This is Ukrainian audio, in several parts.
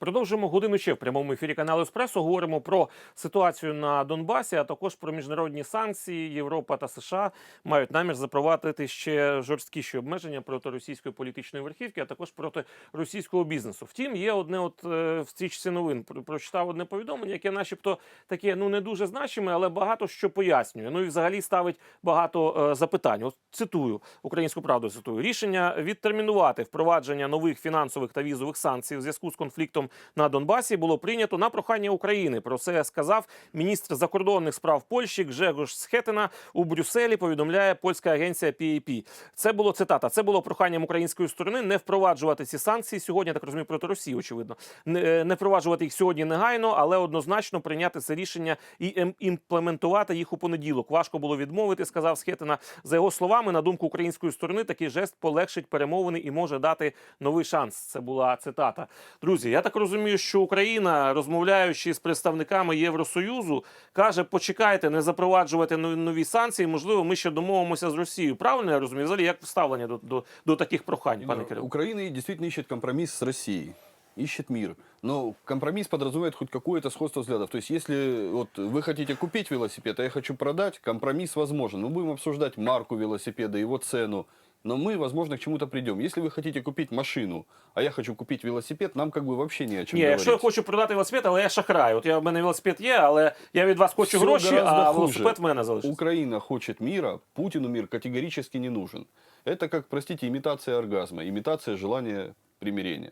Продовжуємо годину ще в прямому ефірі каналу Еспресо. Говоримо про ситуацію на Донбасі, а також про міжнародні санкції. Європа та США мають намір запровадити ще жорсткіші обмеження проти російської політичної верхівки, а також проти російського бізнесу. Втім, є одне, от е, в стрічці новин прочитав одне повідомлення, яке, начебто, таке ну не дуже значиме, але багато що пояснює. Ну і взагалі ставить багато е, запитань. От цитую українську правду. Цитую рішення відтермінувати впровадження нових фінансових та візових санкцій у зв'язку з конфліктом на Донбасі було прийнято на прохання України. Про це сказав міністр закордонних справ Польщі Гжегош Схетина у Брюсселі. Повідомляє польська агенція PAP. Це було цитата. Це було проханням української сторони не впроваджувати ці санкції сьогодні. Так розумію проти Росії. Очевидно, не, не впроваджувати їх сьогодні негайно, але однозначно прийняти це рішення і ем- імплементувати їх у понеділок. Важко було відмовити, сказав Схетина. За його словами, на думку української сторони, такий жест полегшить перемовини і може дати новий шанс. Це була цитата. Друзі, я так розумію, що Україна, розмовляючи з представниками Євросоюзу, каже: почекайте, не запроваджувати нові- санкції. Можливо, ми ще домовимося з Росією. Правильно я розумію? Взагалі, як ставлення до, до, до таких прохань, пане Кирило? Украина действительно ищет компромисс с Россией. Ищет мир. Но компромисс подразумевает хоть какое-то сходство взглядов. То есть, если вот вы хотите купить велосипед, а я хочу продать, компромисс возможен. Мы будем обсуждать марку велосипеда, его цену Но мы, возможно, к чему-то придем. Если вы хотите купить машину, а я хочу купить велосипед, нам как бы вообще не о чем Ні, говорить. якщо я хочу продати велосипед, але я шахрай. От я в мене велосипед є, але я від вас хочу Всё гроші, гораздо а хуже. велосипед в мене залишиться. Украина хочет мира, Путину мир категорически не нужен. Это как, простите, имитация оргазма, имитация желания примирения.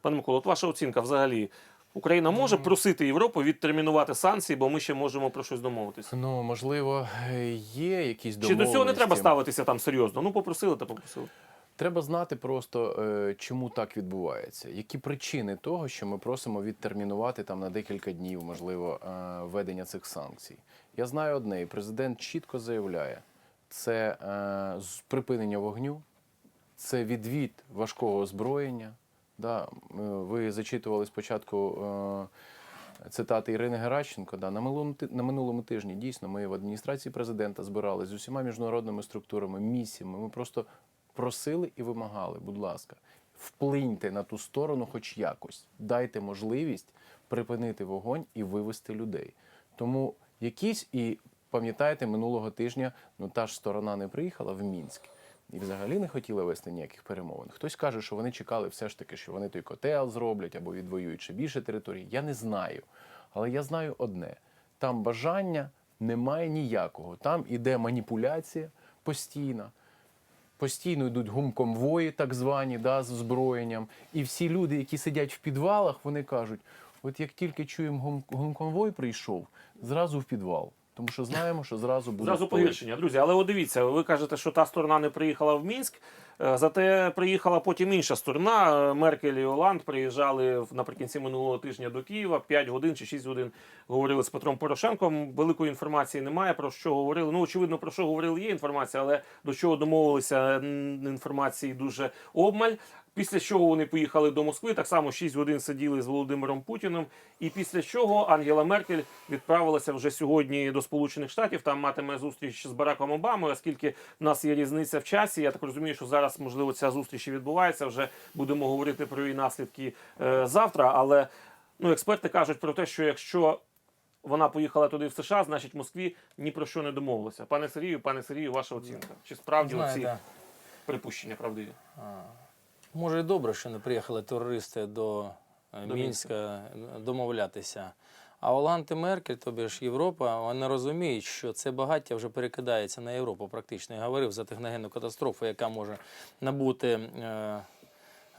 Пане Миколо, от ваша оцінка взагалі. Україна може просити Європу відтермінувати санкції, бо ми ще можемо про щось домовитися. Ну, можливо, є якісь Чи до цього не треба ставитися там серйозно? Ну, попросили та попросили. Треба знати просто, е, чому так відбувається. Які причини того, що ми просимо відтермінувати там на декілька днів, можливо, е, введення цих санкцій. Я знаю одне, і президент чітко заявляє: це е, припинення вогню, це відвід важкого озброєння. Да, е, ви зачитували спочатку е, цитати Ірини Геращенко. Да, на, минулому, тижні дійсно ми в адміністрації президента збирали з усіма міжнародними структурами, місіями. Ми просто просили і вимагали, будь ласка, вплиньте на ту сторону, хоч якось. Дайте можливість припинити вогонь і вивести людей. Тому якісь і пам'ятаєте, минулого тижня ну та ж сторона не приїхала в Мінськ і взагалі не хотіла вести ніяких перемовин. Хтось каже, що вони чекали все ж таки, що вони той котел зроблять або відвоюють ще більше територій. Я не знаю. Але я знаю одне: там бажання немає ніякого. Там іде маніпуляція постійна. Постійно йдуть гумконвої, так звані, да, з озброєнням. І всі люди, які сидять в підвалах, вони кажуть: от як тільки чуємо гумконвой прийшов, зразу в підвал. Тому що знаємо, що зразу буде Зразу погіршення, друзі. Але от дивіться, ви кажете, що та сторона не приїхала в Мінськ. Е, Зате приїхала потім інша сторона. Е, Меркель і Оланд приїжджали наприкінці минулого тижня до Києва. 5 годин чи 6 годин говорили з Петром Порошенком. Великої інформації немає про що говорили. Ну очевидно, про що говорили є інформація, але до чого домовилися інформації дуже обмаль. Після чого вони поїхали до Москви, так само 6 годин сиділи з Володимиром Путіним. І після чого Ангела Меркель відправилася вже сьогодні до Сполучених Штатів. Там матиме зустріч з Бараком Обамою, оскільки в нас є різниця в часі. Я так розумію, що зараз можливо ця зустріч і відбувається. Вже будемо говорити про її наслідки е, завтра. Але ну, експерти кажуть про те, що якщо вона поїхала туди в США, значить в Москві ні про що не домовилися. Пане Сергію, пане Сергію, ваша оцінка. Чи справді Знаю, ці да. припущення правдиві? Може, і добре, що не приїхали терористи до, е, До Мінська домовлятися. А Оланд і Меркель, тобі ж Європа, вони розуміють, що це багаття вже перекидається на Європу. Практично я говорив за техногенну катастрофу, яка може набути е,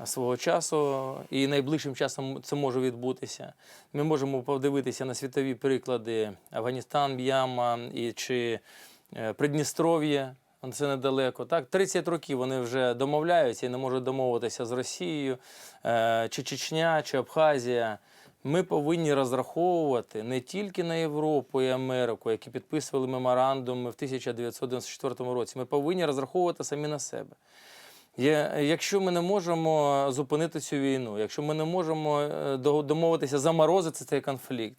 свого часу, і найближчим часом це може відбутися. Ми можемо подивитися на світові приклади Афганістан, М'яма і чи е, Придністров'я. Це недалеко. Так, 30 років вони вже домовляються і не можуть домовитися з Росією, е, чи Чечня, чи Абхазія. Ми повинні розраховувати не тільки на Європу і Америку, які підписували меморандуми в 1994 році. Ми повинні розраховувати самі на себе. Якщо ми не можемо зупинити цю війну, якщо ми не можемо е, домовитися заморозити цей конфлікт,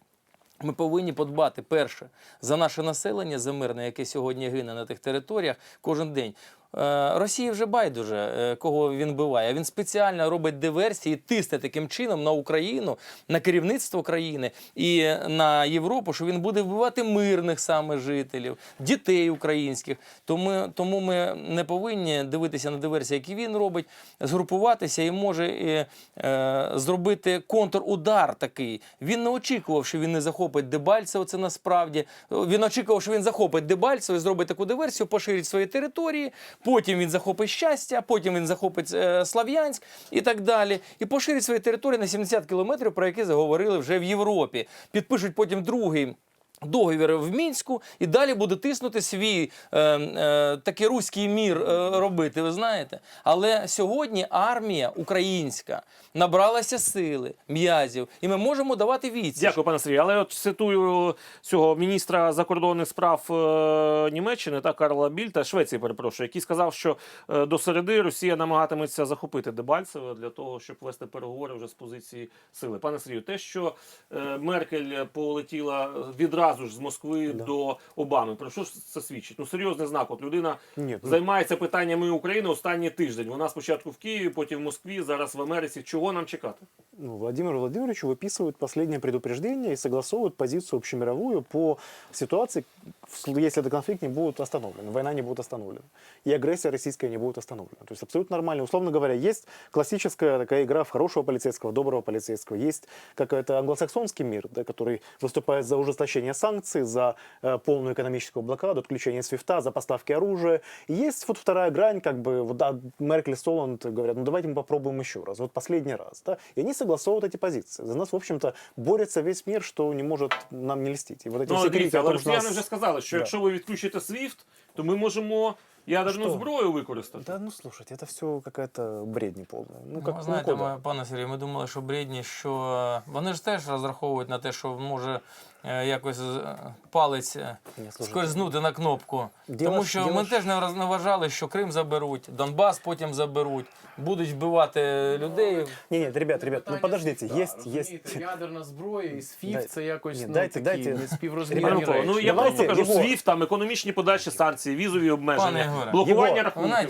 ми повинні подбати перше за наше населення, за мирне, яке сьогодні гине на тих територіях кожен день. Е, Росії вже байдуже, е, кого він биває. Він спеціально робить диверсії, тисне таким чином на Україну, на керівництво країни і на Європу, що він буде вбивати мирних саме жителів, дітей українських. Тому, тому ми не повинні дивитися на диверсії, які він робить, згрупуватися і може е, е, зробити контрудар такий. Він не очікував, що він не захопить Дебальцево. Це насправді він очікував, що він захопить Дебальцево і зробить таку диверсію, поширить свої території. Потім він захопить щастя, потім він захопить е, Слав'янськ і так далі. І поширить свої території на 70 кілометрів, про які заговорили вже в Європі. Підпишуть потім другий. Договір в мінську і далі буде тиснути свій е, е, такий руський мір е, робити. Ви знаєте. Але сьогодні армія українська набралася сили, м'язів, і ми можемо давати відсіч. Дякую, пане Сергію. Але от цитую цього міністра закордонних справ е, Німеччини та Карла Більта, Швеції, перепрошую, який сказав, що е, до середи Росія намагатиметься захопити Дебальцеве для того, щоб вести переговори вже з позиції сили. Пане Сергію, те, що е, Меркель полетіла відразу ж з Москви до Обами, про що ж це свідчить? Ну серйозний знак. От людина Ні, ну- займається питаннями України останній тиждень. Вона спочатку в Києві, потім в Москві, зараз в Америці. Чого нам чекати? ну, Владимиру Владимировичу выписывают последнее предупреждение и согласовывают позицию общемировую по ситуации, в сл- Если этот конфликт не будет остановлен, война не будет остановлена, и агрессия российская не будет остановлена. То есть абсолютно нормально. Условно говоря, есть классическая такая игра в хорошего полицейского, доброго полицейского. Есть какой-то англосаксонский мир, да, который выступает за ужесточение санкций, за э, полную экономическую блокаду, отключение свифта, за поставки оружия. И есть вот вторая грань, как бы, вот, да, Меркель и Соланд говорят, ну давайте мы попробуем еще раз, вот последний раз. Да? И они согласовывают эти позиции. За нас, в общем-то, борется весь мир, что не может нам не льстить. И вот эти Ну, все крики о том, что нас- вже сказали, що Да. якщо ви відключите SWIFT, то ми можемо ядерну Що? зброю використати. Да, ну слушайте, это все какая-то бредни полная. Ну, Ну, как знаєте, ну, куда? ми, пане Сергію, ми думали, що бредні, що вони ж теж розраховують на те, що може якось е, палець е, Ні, скользнути на кнопку. Діло Тому що діло ми теж не роз- вважали, що Крим заберуть, Донбас потім заберуть, будуть вбивати людей. Не, нет, ребят, ребят, ну подождите, розумієте, есть... ядерна зброя і Дайте- це якось Ні, ну, дайте- такі дайте. неспіврозмірні Пане речі. ну я просто кажу, SWIFT, там економічні подальші санкції, візові обмеження, Пане блокування рахунків.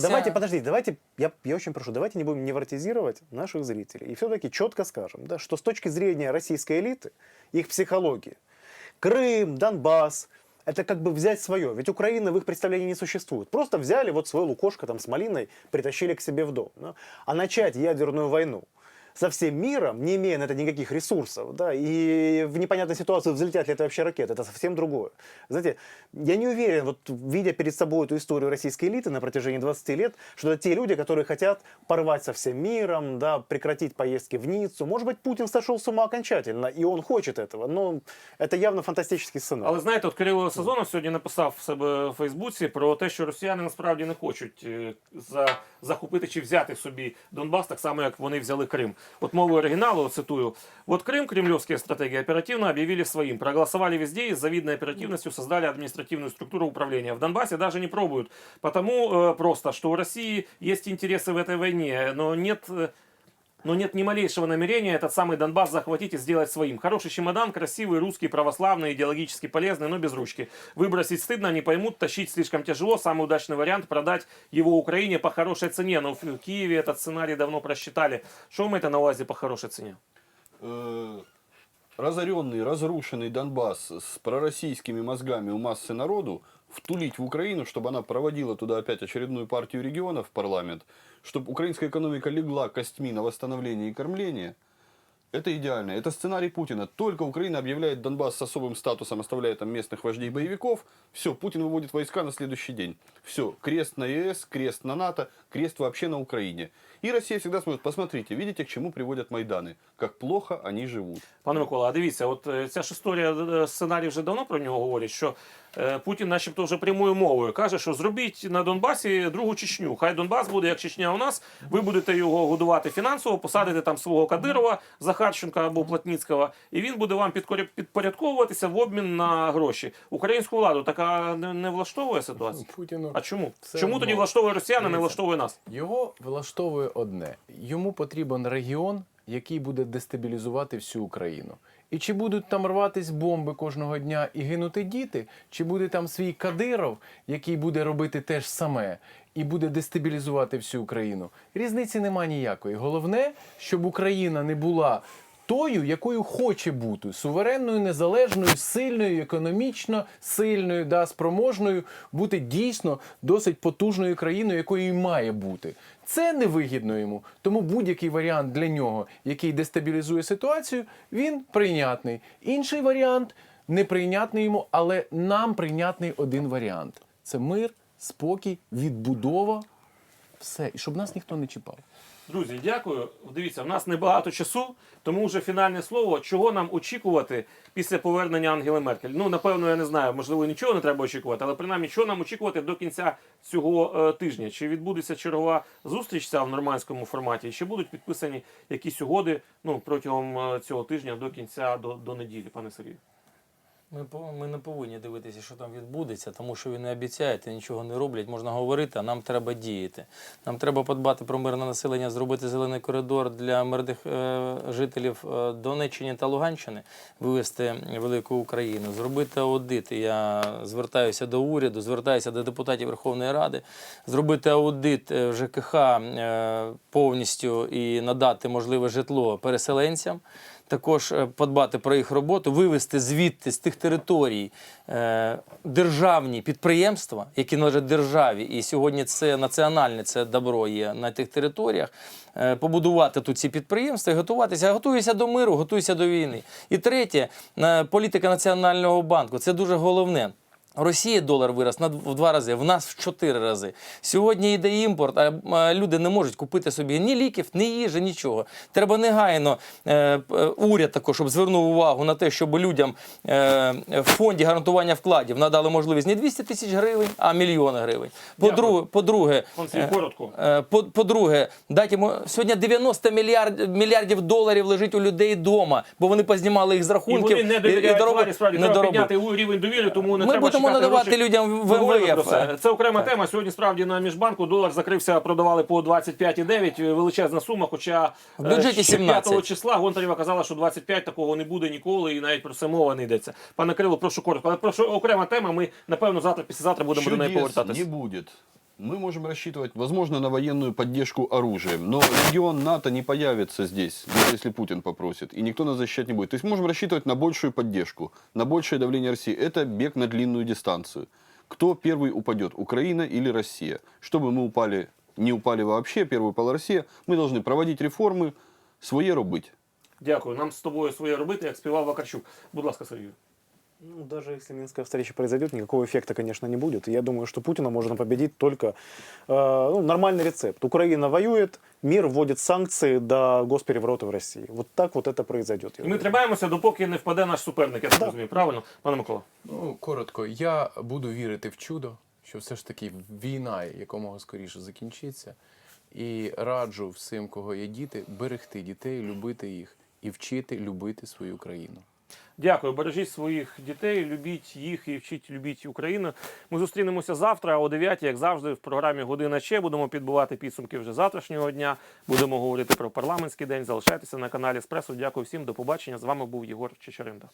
Давайте, подождите, давайте, я, я очень прошу, давайте не будем невротизировать наших зрителей. И все-таки четко скажем, да, что с точки зрения российской элиты, их психологии, Крым, Донбасс, это как бы взять свое. Ведь Украина в их представлении не существует. Просто взяли вот свое лукошко там с малиной, притащили к себе в дом. да. А начать ядерную войну со всем миром, не имея на это никаких ресурсов, да, и в непонятной ситуации взлетят ли это вообще ракеты, это совсем другое. Знаете, я не уверен, вот видя перед собой эту историю российской элиты на протяжении 20 лет, что это те люди, которые хотят порвать со всем миром, да, прекратить поездки в Ниццу. Может быть, Путин сошел с ума окончательно, и он хочет этого, но это явно фантастический сценарий. Але знаєте, от Кирило Сазонов сьогодні написав в себе в Фейсбуці про те, що росіяни насправді не хочуть е, за, захопити чи взяти собі Донбас, так само як вони взяли Крим. От мовою оригіналу цитую: вот Крым кремлевские стратеги оперативно объявили своим, проголосовали везде и с завидной оперативностью создали административную структуру управления. В Донбассе даже не пробуют, потому э, просто, что у России есть интересы в этой войне, но нет э, но нет ни малейшего намерения этот самый Донбасс захватить и сделать своим. Хороший чемодан, красивый, русский, православный, идеологически полезный, но без ручки. Выбросить стыдно, не поймут, тащить слишком тяжело. Самый удачный вариант продать его Украине по хорошей цене. Но в Киеве этот сценарий давно просчитали. Что мы это на УАЗе по хорошей цене? Э, разоренный, разрушенный Донбасс с пророссийскими мозгами у массы народу втулить в Украину, чтобы она проводила туда опять очередную партию регионов в парламент, чтобы украинская экономика легла костьми на восстановление и кормление, это идеально. Это сценарий Путина. Только Украина объявляет Донбасс с особым статусом, оставляет там местных вождей боевиков. Все, Путин выводит войска на следующий день. Все, крест на ЕС, крест на НАТО, крест вообще на Украине. И Россия всегда смотрит, посмотрите, видите, к чему приводят Майданы, как плохо они живут. Пане Микола, а дивіться, от е, ця ж історія е, сценарій вже давно про нього говорять, що е, Путін, начебто, вже прямою мовою каже, що зробіть на Донбасі другу Чечню. Хай Донбас буде як Чечня у нас. Ви будете його годувати фінансово, посадите там свого Кадирова, Захарченка або Платніцького, і він буде вам підпорядковуватися в обмін на гроші. Українську владу така не, не влаштовує ситуація. Путіну А чому? Чому тоді влаштовує росіян, а не влаштовує нас? Його влаштовує одне. Йому потрібен регіон, який буде дестабілізувати всю Україну. І чи будуть там рватись бомби кожного дня і гинути діти, чи буде там свій Кадиров, який буде робити те ж саме і буде дестабілізувати всю Україну? Різниці нема ніякої. Головне, щоб Україна не була тою, якою хоче бути суверенною, незалежною, сильною, економічно сильною, да, спроможною, бути дійсно досить потужною країною, якою і має бути. Це невигідно йому. Тому будь-який варіант для нього, який дестабілізує ситуацію, він прийнятний. Інший варіант неприйнятний йому, але нам прийнятний один варіант: це мир, спокій, відбудова. Все, і щоб нас ніхто не чіпав. Друзі, дякую. Дивіться, в нас небагато часу, тому вже фінальне слово. Чого нам очікувати після повернення Ангели Меркель? Ну, напевно, я не знаю, можливо, нічого не треба очікувати, але принаймні, що нам очікувати до кінця цього е, тижня? Чи відбудеться чергова зустріч ця в нормандському форматі? Чи будуть підписані якісь угоди ну, протягом е, цього тижня до кінця, до, до неділі, пане Сергію? Ми, ми не повинні дивитися, що там відбудеться, тому що він не обіцяє, нічого не роблять. Можна говорити, а нам треба діяти. Нам треба подбати про мирне населення, зробити зелений коридор для мирних е, жителів е, Донеччини та Луганщини, вивести велику Україну, зробити аудит. Я звертаюся до уряду, звертаюся до депутатів Верховної Ради, зробити аудит е, в ЖКХ е, повністю і надати можливе житло переселенцям також е, подбати про їх роботу, вивести звідти з тих територій е, державні підприємства, які належать державі, і сьогодні це національне це добро є на тих територіях. е, Побудувати тут ці підприємства і готуватися. Готуйся до миру, готуйся до війни. І третє, політика Національного банку це дуже головне. Росії долар вирос на в два рази, в нас в чотири рази. Сьогодні йде імпорт, а люди не можуть купити собі ні ліків, ні їжі, нічого. Треба негайно е, е, уряд також, щоб звернув увагу на те, щоб людям е, в фонді гарантування вкладів надали можливість не 200 тисяч гривень, а мільйони гривень. По-друге, по-друге, Пан Е, по- По-друге, дайте йому сьогодні 90 мільярд, мільярдів доларів лежить у людей вдома, бо вони познімали їх з І вони не дороби- владі, справді не підняти рівень довіри, тому не Ми треба будемо надавати гроші. людям в про МВФ. це. Це окрема тема. Сьогодні справді на міжбанку долар закрився, продавали по 25,9, величезна сума. Хоча В бюджеті е, ще 17. 5 числа Гонтарєва казала, що 25 такого не буде ніколи, і навіть про це мова не йдеться. Пане Кирило, прошу коротко. Але прошу окрема тема. Ми напевно завтра, післязавтра будемо до неї повертатися. не будет. Мы можем рассчитывать, возможно, на военную поддержку оружием, но регион НАТО не появится здесь, даже если Путин попросит, и никто нас защищать не будет. То есть можем рассчитывать на большую поддержку, на большее давление России. Это бег на длинную дистанцию. Кто первый упадет, Украина или Россия? Чтобы мы упали, не упали вообще, первый упала Россия, мы должны проводить реформы, своє робити. Дякую. Нам з тобою своє робити, як співав Вакарчук. Будь ласка, Сергію. Ну, даже если Минская встреча произойдет, никакого эффекта, конечно, не будет. Я думаю, что Путина можно победить только э, ну, нормальный рецепт. Украина воюет, мир вводит санкции до госпереворота в России. Вот так вот это произойдет. я І ми думаю. тримаємося, допоки не впаде наш суперник. Я так розумію. Правильно, пане Микола? Ну, коротко, я буду вірити в чудо, що все ж таки війна якомога скоріше закінчиться. І раджу всім, кого є діти, берегти дітей, любити їх і вчити любити свою країну. Дякую. Бережіть своїх дітей, любіть їх і вчіть любіть Україну. Ми зустрінемося завтра о 9, як завжди, в програмі Година ще. Будемо підбивати підсумки вже завтрашнього дня. Будемо говорити про парламентський день. Залишайтеся на каналі Еспресо. Дякую всім. До побачення. З вами був Єгор Чечеринда.